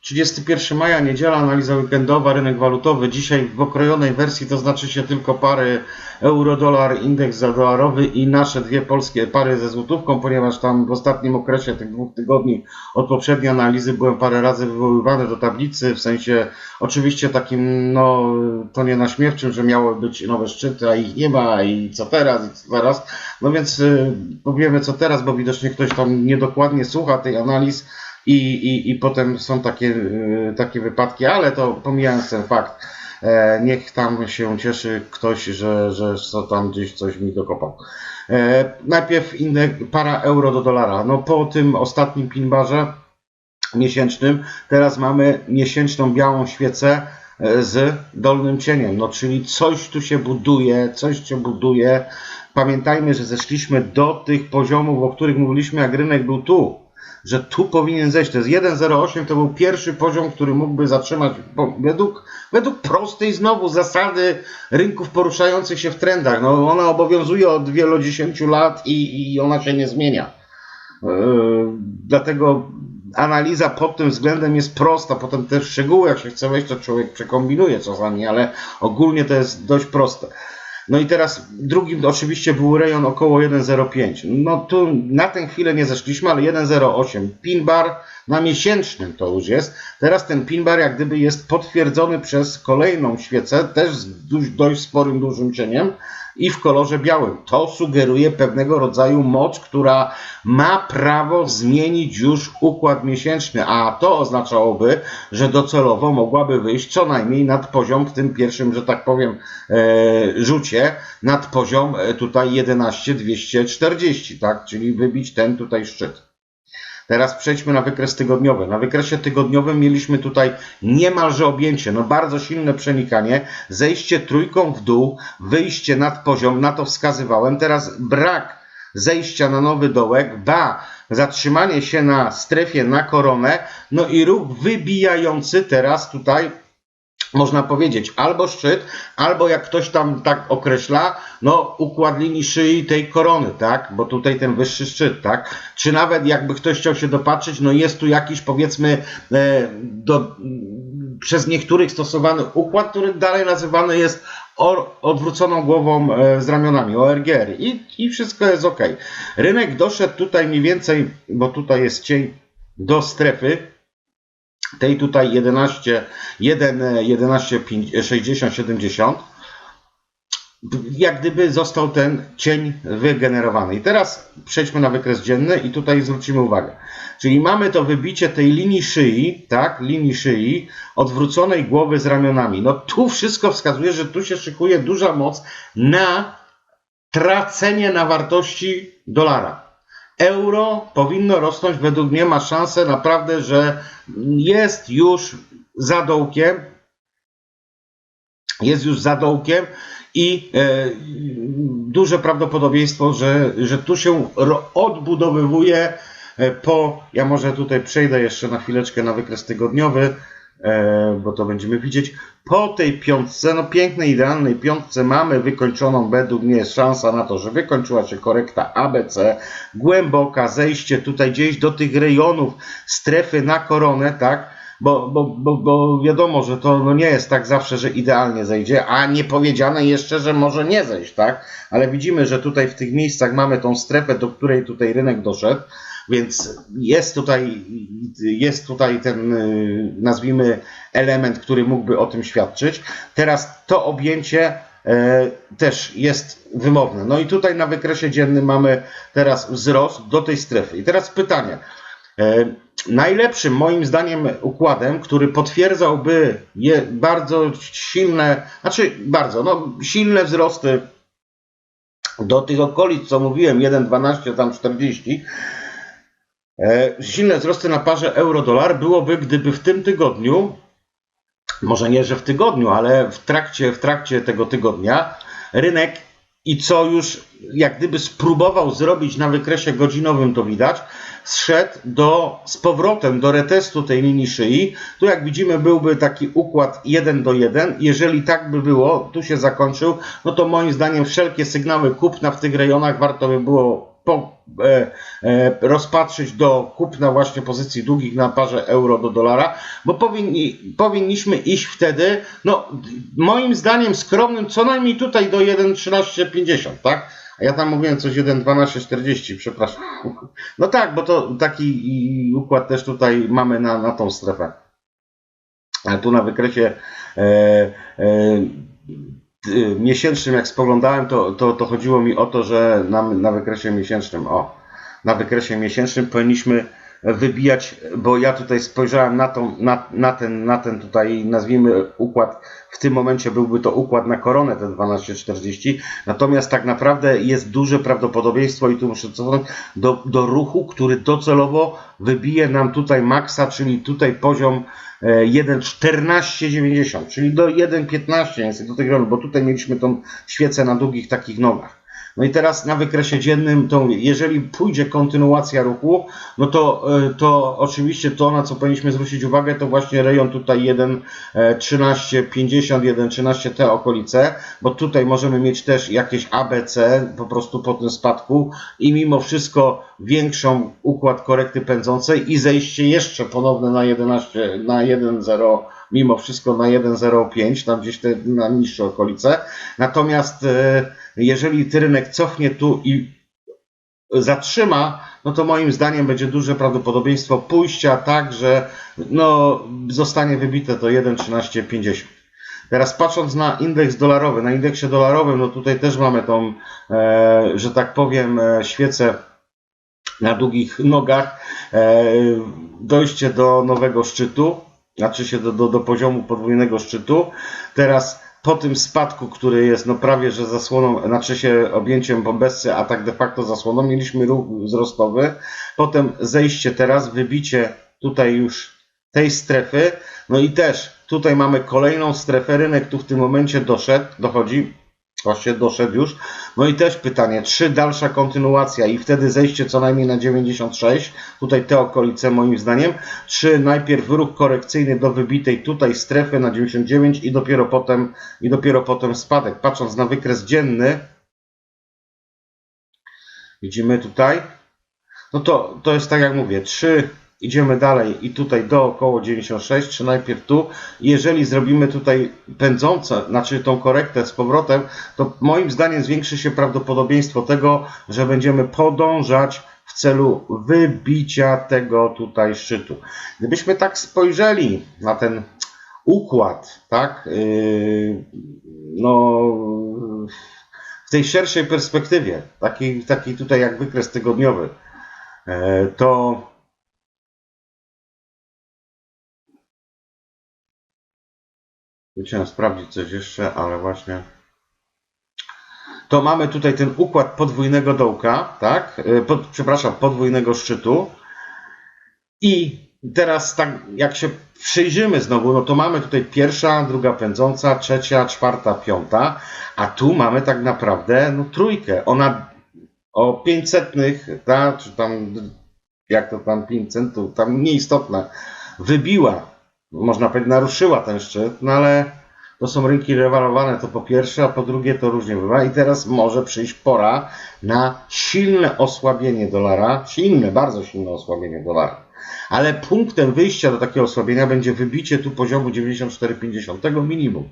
31 maja, niedziela, analiza weekendowa, rynek walutowy. Dzisiaj w okrojonej wersji to znaczy się tylko pary euro-dolar, indeks zadolarowy i nasze dwie polskie pary ze złotówką, ponieważ tam w ostatnim okresie tych dwóch tygodni od poprzedniej analizy byłem parę razy wywoływany do tablicy, w sensie oczywiście takim, no, to nie naśmiewczym, że miały być nowe szczyty, a ich nie ma i co teraz, i co teraz. No więc y, powiemy co teraz, bo widocznie ktoś tam niedokładnie słucha tej analiz i, i, i potem są takie, y, takie wypadki, ale to pomijając ten fakt, e, niech tam się cieszy ktoś, że, że co tam gdzieś coś mi dokopał. E, najpierw indeks, para euro do dolara. No po tym ostatnim pinbarze miesięcznym, teraz mamy miesięczną białą świecę e, z dolnym cieniem, no czyli coś tu się buduje, coś się buduje. Pamiętajmy, że zeszliśmy do tych poziomów, o których mówiliśmy, jak rynek był tu że tu powinien zejść. To jest 1,08, to był pierwszy poziom, który mógłby zatrzymać według, według prostej znowu zasady rynków poruszających się w trendach. No, ona obowiązuje od wielodziesięciu lat i, i ona się nie zmienia. Yy, dlatego analiza pod tym względem jest prosta. Potem te szczegóły, jak się chce wejść, to człowiek przekombinuje czasami, ale ogólnie to jest dość proste. No i teraz drugim oczywiście był rejon około 1,05. No tu na tę chwilę nie zeszliśmy, ale 1,08. Pin bar na miesięcznym to już jest. Teraz ten pin bar jak gdyby jest potwierdzony przez kolejną świecę, też z dość, dość sporym, dużym cieniem i w kolorze białym. To sugeruje pewnego rodzaju moc, która ma prawo zmienić już układ miesięczny, a to oznaczałoby, że docelowo mogłaby wyjść co najmniej nad poziom w tym pierwszym, że tak powiem, e, rzucie, nad poziom e, tutaj 11,240, tak? Czyli wybić ten tutaj szczyt. Teraz przejdźmy na wykres tygodniowy. Na wykresie tygodniowym mieliśmy tutaj niemalże objęcie, no bardzo silne przenikanie, zejście trójką w dół, wyjście nad poziom, na to wskazywałem. Teraz brak zejścia na nowy dołek, ba, zatrzymanie się na strefie na koronę, no i ruch wybijający teraz tutaj można powiedzieć, albo szczyt, albo jak ktoś tam tak określa, no układ linii szyi tej korony, tak, bo tutaj ten wyższy szczyt, tak, czy nawet jakby ktoś chciał się dopatrzyć, no jest tu jakiś powiedzmy e, do, przez niektórych stosowany układ, który dalej nazywany jest odwróconą głową e, z ramionami, ORGR i, i wszystko jest ok. Rynek doszedł tutaj mniej więcej, bo tutaj jest cień, do strefy, tej tutaj 11, 1, 11, 5, 60, 70, jak gdyby został ten cień wygenerowany. I teraz przejdźmy na wykres dzienny i tutaj zwrócimy uwagę. Czyli mamy to wybicie tej linii szyi, tak, linii szyi, odwróconej głowy z ramionami. No tu wszystko wskazuje, że tu się szykuje duża moc na tracenie na wartości dolara euro powinno rosnąć, według mnie ma szansę naprawdę, że jest już za dołkiem, jest już za dołkiem i e, duże prawdopodobieństwo, że, że tu się odbudowywuje e, po, ja może tutaj przejdę jeszcze na chwileczkę na wykres tygodniowy, bo to będziemy widzieć. Po tej piątce, no pięknej, idealnej piątce mamy wykończoną, według mnie jest szansa na to, że wykończyła się korekta ABC, głęboka zejście tutaj gdzieś do tych rejonów strefy na koronę, tak? Bo, bo, bo, bo wiadomo, że to no nie jest tak zawsze, że idealnie zejdzie, a nie powiedziane jeszcze, że może nie zejść, tak? Ale widzimy, że tutaj w tych miejscach mamy tą strefę, do której tutaj rynek doszedł. Więc jest tutaj, jest tutaj ten, y, nazwijmy, element, który mógłby o tym świadczyć. Teraz to objęcie e, też jest wymowne. No i tutaj na wykresie dziennym mamy teraz wzrost do tej strefy. I teraz pytanie. E, najlepszym moim zdaniem układem, który potwierdzałby bardzo silne, znaczy bardzo, no silne wzrosty do tych okolic, co mówiłem, 1,12 tam 40, E, silne wzrosty na parze euro-dolar byłoby, gdyby w tym tygodniu, może nie, że w tygodniu, ale w trakcie, w trakcie tego tygodnia, rynek i co już jak gdyby spróbował zrobić na wykresie godzinowym, to widać, zszedł do, z powrotem do retestu tej linii szyi. Tu jak widzimy byłby taki układ 1 do 1. Jeżeli tak by było, tu się zakończył, no to moim zdaniem wszelkie sygnały kupna w tych rejonach warto by było po, e, e, rozpatrzyć do kupna właśnie pozycji długich na parze euro do dolara, bo powinni, powinniśmy iść wtedy, no moim zdaniem skromnym, co najmniej tutaj do 1,1350, tak? A ja tam mówiłem coś 1,1240, przepraszam. No tak, bo to taki układ też tutaj mamy na, na tą strefę. Ale tu na wykresie e, e, miesięcznym, jak spoglądałem, to, to, to chodziło mi o to, że na, na wykresie miesięcznym, o, na wykresie miesięcznym powinniśmy wybijać, bo ja tutaj spojrzałem na, tą, na, na, ten, na ten tutaj, nazwijmy układ, w tym momencie byłby to układ na koronę, ten 1240, natomiast tak naprawdę jest duże prawdopodobieństwo i tu muszę cofnąć, do, do ruchu, który docelowo wybije nam tutaj maksa, czyli tutaj poziom e, 1,1490, czyli do 1,15 jest do tego, bo tutaj mieliśmy tą świecę na długich takich nogach. No i teraz na wykresie dziennym, to jeżeli pójdzie kontynuacja ruchu, no to, e, to oczywiście to, na co powinniśmy zwrócić uwagę, to właśnie rejon tutaj 1,1350, 1,13 te okolice, bo tutaj możemy mieć też jakieś ABC po prostu po tym spadku i mimo wszystko większą układ korekty pędzącej i zejście jeszcze ponowne na 11, na 1,0 mimo wszystko na 1,05, tam gdzieś te na niższe okolice. Natomiast e, jeżeli ty rynek cofnie tu i zatrzyma, no to moim zdaniem będzie duże prawdopodobieństwo pójścia tak, że no, zostanie wybite to 1,1350. Teraz patrząc na indeks dolarowy, na indeksie dolarowym, no tutaj też mamy tą, e, że tak powiem, e, świecę na długich nogach, e, dojście do nowego szczytu, znaczy się do, do, do poziomu podwójnego szczytu. Teraz po tym spadku, który jest no prawie że zasłoną, znaczy się objęciem bombescy, a tak de facto zasłoną, mieliśmy ruch wzrostowy. Potem zejście teraz, wybicie tutaj już tej strefy. No i też tutaj mamy kolejną strefę. Rynek tu w tym momencie doszedł, dochodzi, właśnie doszedł już. No i też pytanie, czy dalsza kontynuacja i wtedy zejście co najmniej na 96, tutaj te okolice moim zdaniem, czy najpierw ruch korekcyjny do wybitej tutaj strefy na 99 i dopiero potem, i dopiero potem spadek. Patrząc na wykres dzienny, widzimy tutaj, no to, to jest tak jak mówię, czy idziemy dalej i tutaj do około 96, czy najpierw tu. Jeżeli zrobimy tutaj pędzące, znaczy tą korektę z powrotem, to moim zdaniem zwiększy się prawdopodobieństwo tego, że będziemy podążać w celu wybicia tego tutaj szczytu. Gdybyśmy tak spojrzeli na ten układ, tak, yy, no w tej szerszej perspektywie, taki, taki tutaj jak wykres tygodniowy, e, to Chciałem sprawdzić coś jeszcze, ale właśnie. To mamy tutaj ten układ podwójnego dołka, tak? E, Pod, przepraszam, podwójnego szczytu. I teraz tak, jak się przyjrzymy znowu, no to mamy tutaj pierwsza, druga pędząca, trzecia, czwarta, piąta, a tu mamy tak naprawdę no, trójkę. Ona o 500, ta, czy tam, jak to tam 5 centów, tam nieistotne, wybiła można powiedzieć, naruszyła ten szczyt, no ale to są rynki rewalowane, to po pierwsze, a po drugie to różnie bywa i teraz może przyjść pora na silne osłabienie dolara, silne, bardzo silne osłabienie dolara. Ale punktem wyjścia do takiego osłabienia będzie wybicie tu poziomu 94,50 minimum.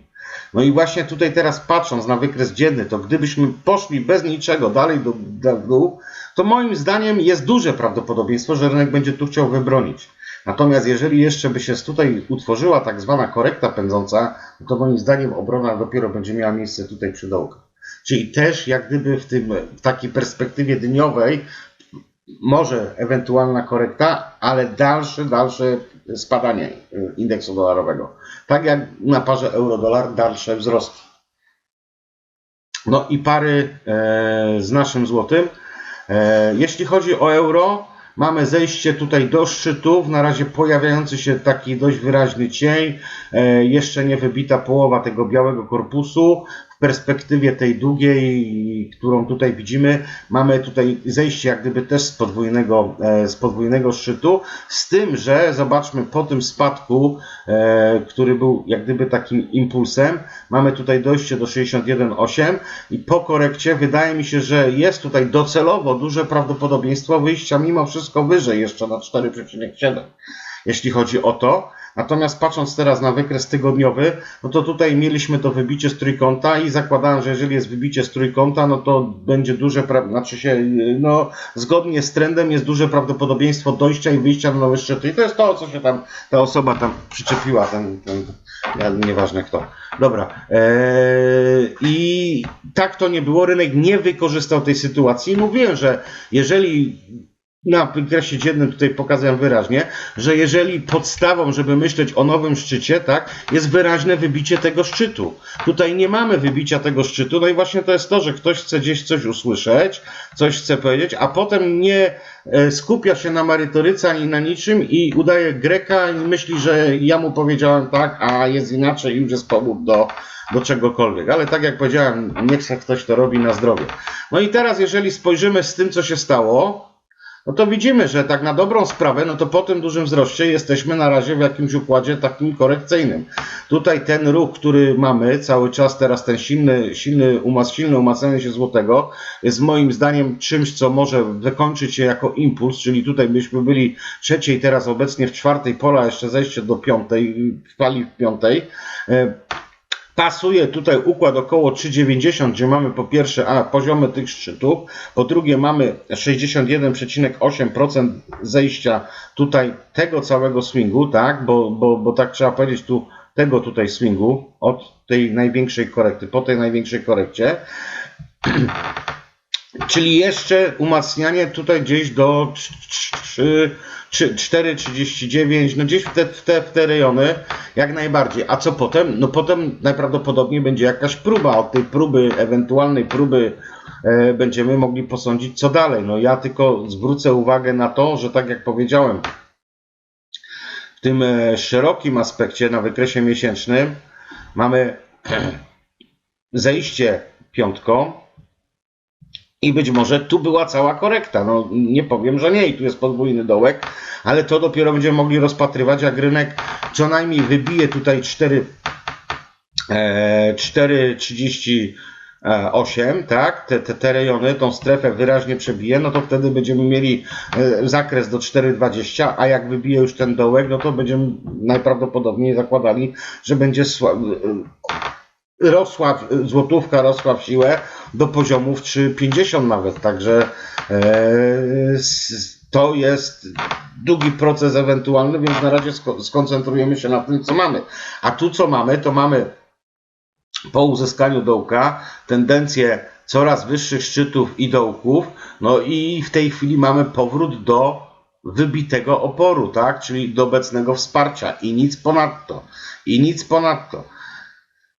No i właśnie tutaj teraz patrząc na wykres dzienny, to gdybyśmy poszli bez niczego dalej do, do dół, to moim zdaniem jest duże prawdopodobieństwo, że rynek będzie tu chciał wybronić. Natomiast jeżeli jeszcze by się tutaj utworzyła tak zwana korekta pędząca, to moim zdaniem obrona dopiero będzie miała miejsce tutaj przy dołkach. Czyli też jak gdyby w, tym, w takiej perspektywie dniowej może ewentualna korekta, ale dalsze, dalsze spadanie indeksu dolarowego. Tak jak na parze euro-dolar dalsze wzrosty. No i pary e, z naszym złotym. E, jeśli chodzi o euro, Mamy zejście tutaj do szczytów, na razie pojawiający się taki dość wyraźny cień, e, jeszcze nie wybita połowa tego białego korpusu. Perspektywie tej długiej, którą tutaj widzimy, mamy tutaj zejście jak gdyby też z podwójnego, e, z podwójnego szczytu, z tym, że zobaczmy po tym spadku, e, który był jak gdyby takim impulsem, mamy tutaj dojście do 61,8 i po korekcie wydaje mi się, że jest tutaj docelowo duże prawdopodobieństwo wyjścia mimo wszystko wyżej jeszcze na 4,7 jeśli chodzi o to. Natomiast patrząc teraz na wykres tygodniowy, no to tutaj mieliśmy to wybicie z trójkąta i zakładałem, że jeżeli jest wybicie z trójkąta, no to będzie duże, znaczy się, no zgodnie z trendem jest duże prawdopodobieństwo dojścia i wyjścia na nowe szczyty. I to jest to, co się tam ta osoba tam przyczepiła, ten, ten ja, nieważne kto. Dobra. Eee, I tak to nie było. Rynek nie wykorzystał tej sytuacji. Mówiłem, że jeżeli na wykresie dziennym tutaj pokazałem wyraźnie, że jeżeli podstawą, żeby myśleć o nowym szczycie, tak, jest wyraźne wybicie tego szczytu. Tutaj nie mamy wybicia tego szczytu, no i właśnie to jest to, że ktoś chce gdzieś coś usłyszeć, coś chce powiedzieć, a potem nie e, skupia się na merytoryce ani na niczym i udaje Greka i myśli, że ja mu powiedziałem tak, a jest inaczej i już jest powód do, do czegokolwiek. Ale tak jak powiedziałem, niech ktoś to robi na zdrowie. No i teraz, jeżeli spojrzymy z tym, co się stało, no to widzimy, że tak na dobrą sprawę, no to po tym dużym wzroście jesteśmy na razie w jakimś układzie takim korekcyjnym. Tutaj ten ruch, który mamy cały czas teraz, ten silny, silny, umas, silne umacnianie się złotego jest moim zdaniem czymś, co może wykończyć się jako impuls, czyli tutaj byśmy byli trzeciej, teraz obecnie w czwartej pola, jeszcze zejście do piątej, w piątej. Pasuje tutaj układ około 3,90, gdzie mamy po pierwsze a, poziomy tych szczytów, po drugie mamy 61,8% zejścia tutaj tego całego swingu, tak, bo, bo, bo tak trzeba powiedzieć tu tego tutaj swingu od tej największej korekty, po tej największej korekcie. Czyli jeszcze umacnianie tutaj gdzieś do 4,39, no gdzieś w te, w, te, w te rejony, jak najbardziej. A co potem? No potem najprawdopodobniej będzie jakaś próba. Od tej próby, ewentualnej próby e, będziemy mogli posądzić co dalej. No ja tylko zwrócę uwagę na to, że tak jak powiedziałem, w tym e, szerokim aspekcie na wykresie miesięcznym mamy zejście piątką, i być może tu była cała korekta. No, nie powiem, że nie, i tu jest podwójny dołek, ale to dopiero będziemy mogli rozpatrywać, jak rynek co najmniej wybije tutaj 4, e, 4,38, tak, te, te, te rejony, tą strefę wyraźnie przebije, no to wtedy będziemy mieli e, zakres do 4,20, a jak wybije już ten dołek, no to będziemy najprawdopodobniej zakładali, że będzie sła- rosła, złotówka rosła w siłę do poziomów 3,50 nawet, także e, to jest długi proces ewentualny, więc na razie sko- skoncentrujemy się na tym, co mamy. A tu, co mamy, to mamy po uzyskaniu dołka tendencję coraz wyższych szczytów i dołków, no i w tej chwili mamy powrót do wybitego oporu, tak, czyli do obecnego wsparcia i nic ponadto, i nic ponadto.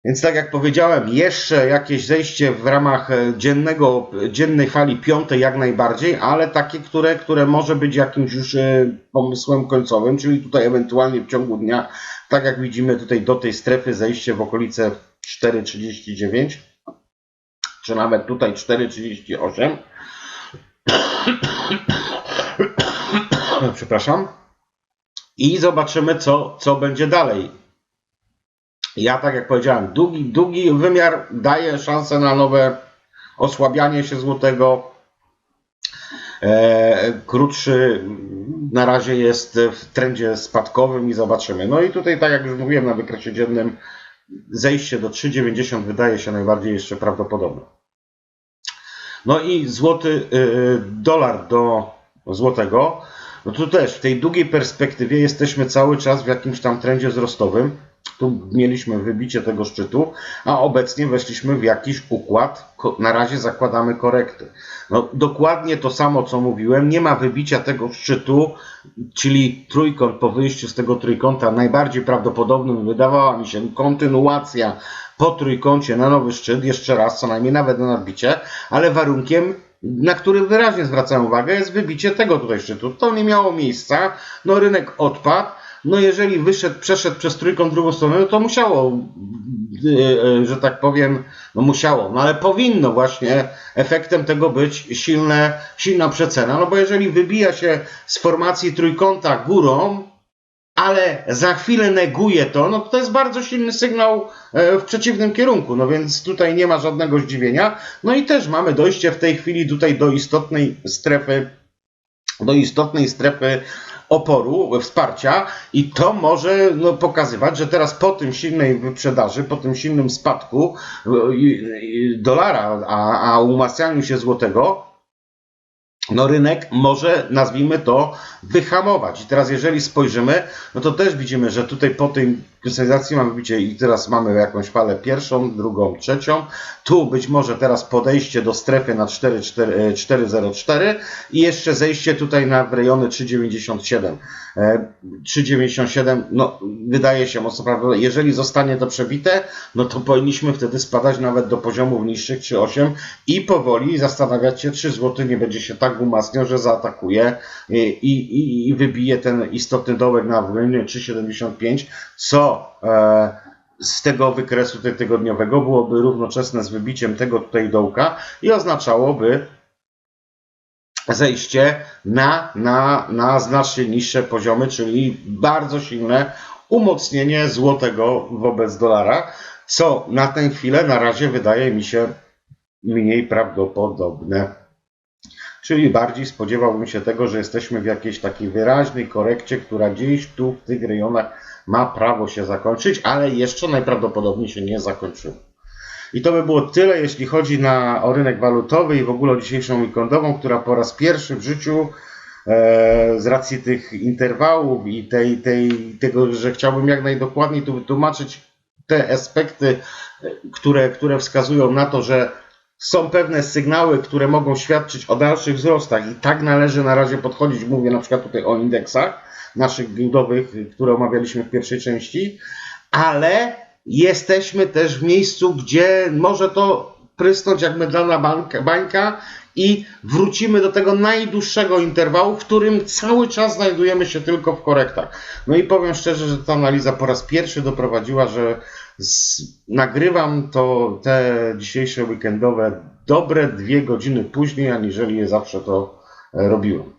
Więc tak jak powiedziałem, jeszcze jakieś zejście w ramach e, dziennego, dziennej fali piątej jak najbardziej, ale takie, które, które może być jakimś już e, pomysłem końcowym, czyli tutaj ewentualnie w ciągu dnia, tak jak widzimy tutaj do tej strefy zejście w okolice 4,39, czy nawet tutaj 4,38. Przepraszam. I zobaczymy, co, co będzie dalej. Ja, tak jak powiedziałem, długi, długi wymiar daje szansę na nowe osłabianie się złotego. E, krótszy na razie jest w trendzie spadkowym i zobaczymy. No i tutaj, tak jak już mówiłem na wykresie dziennym, zejście do 3,90 wydaje się najbardziej jeszcze prawdopodobne. No i złoty y, dolar do złotego. No tu też w tej długiej perspektywie jesteśmy cały czas w jakimś tam trendzie wzrostowym. Tu mieliśmy wybicie tego szczytu, a obecnie weszliśmy w jakiś układ. Na razie zakładamy korekty. No, dokładnie to samo, co mówiłem. Nie ma wybicia tego szczytu, czyli trójkąt po wyjściu z tego trójkąta. Najbardziej prawdopodobnym wydawała mi się kontynuacja po trójkącie na nowy szczyt, jeszcze raz, co najmniej nawet na nadbicie, ale warunkiem, na który wyraźnie zwracam uwagę, jest wybicie tego tutaj szczytu. To nie miało miejsca, no rynek odpadł, no jeżeli wyszedł, przeszedł przez trójkąt drugą stronę, no to musiało, e, e, że tak powiem, no musiało, no ale powinno właśnie efektem tego być silne, silna przecena, no bo jeżeli wybija się z formacji trójkąta górą, ale za chwilę neguje to, no to jest bardzo silny sygnał e, w przeciwnym kierunku, no więc tutaj nie ma żadnego zdziwienia. No i też mamy dojście w tej chwili tutaj do istotnej strefy, do istotnej strefy oporu, wsparcia i to może no, pokazywać, że teraz po tym silnej wyprzedaży, po tym silnym spadku e, dolara, a, a umacnianiu się złotego, no rynek może, nazwijmy to, wyhamować. I teraz jeżeli spojrzymy, no to też widzimy, że tutaj po tej krystalizacji mamy widzicie i teraz mamy jakąś falę pierwszą, drugą, trzecią. Tu być może teraz podejście do strefy na 4,4 4,04 i jeszcze zejście tutaj na rejony 3,97. E, 3,97, no wydaje się mocno prawdopodobne. Jeżeli zostanie to przebite, no to powinniśmy wtedy spadać nawet do poziomów niższych 3,8 i powoli zastanawiać się, czy złoty nie będzie się tak umacniał, że zaatakuje i, i, i wybije ten istotny dołek na wojnie 3,75, co e, z tego wykresu tygodniowego byłoby równoczesne z wybiciem tego tutaj dołka i oznaczałoby zejście na, na, na znacznie niższe poziomy, czyli bardzo silne umocnienie złotego wobec dolara, co na tę chwilę na razie wydaje mi się mniej prawdopodobne. Czyli bardziej spodziewałbym się tego, że jesteśmy w jakiejś takiej wyraźnej korekcie, która gdzieś tu w tych rejonach ma prawo się zakończyć, ale jeszcze najprawdopodobniej się nie zakończyło. I to by było tyle, jeśli chodzi na, o rynek walutowy i w ogóle o dzisiejszą weekendową, która po raz pierwszy w życiu e, z racji tych interwałów i tej, tej, tego, że chciałbym jak najdokładniej tu wytłumaczyć te aspekty, które, które wskazują na to, że są pewne sygnały, które mogą świadczyć o dalszych wzrostach i tak należy na razie podchodzić. Mówię na przykład tutaj o indeksach naszych giełdowych, które omawialiśmy w pierwszej części, ale jesteśmy też w miejscu, gdzie może to prysnąć jak mydlana bańka, bańka i wrócimy do tego najdłuższego interwału, w którym cały czas znajdujemy się tylko w korektach. No i powiem szczerze, że ta analiza po raz pierwszy doprowadziła, że z, nagrywam to te dzisiejsze weekendowe dobre dwie godziny później, aniżeli zawsze to e, robiłem.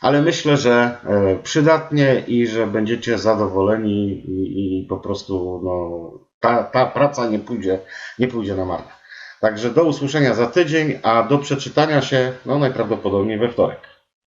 Ale myślę, że e, przydatnie i że będziecie zadowoleni i, i po prostu no, ta, ta praca nie pójdzie, nie pójdzie na marne. Także do usłyszenia za tydzień, a do przeczytania się no, najprawdopodobniej we wtorek.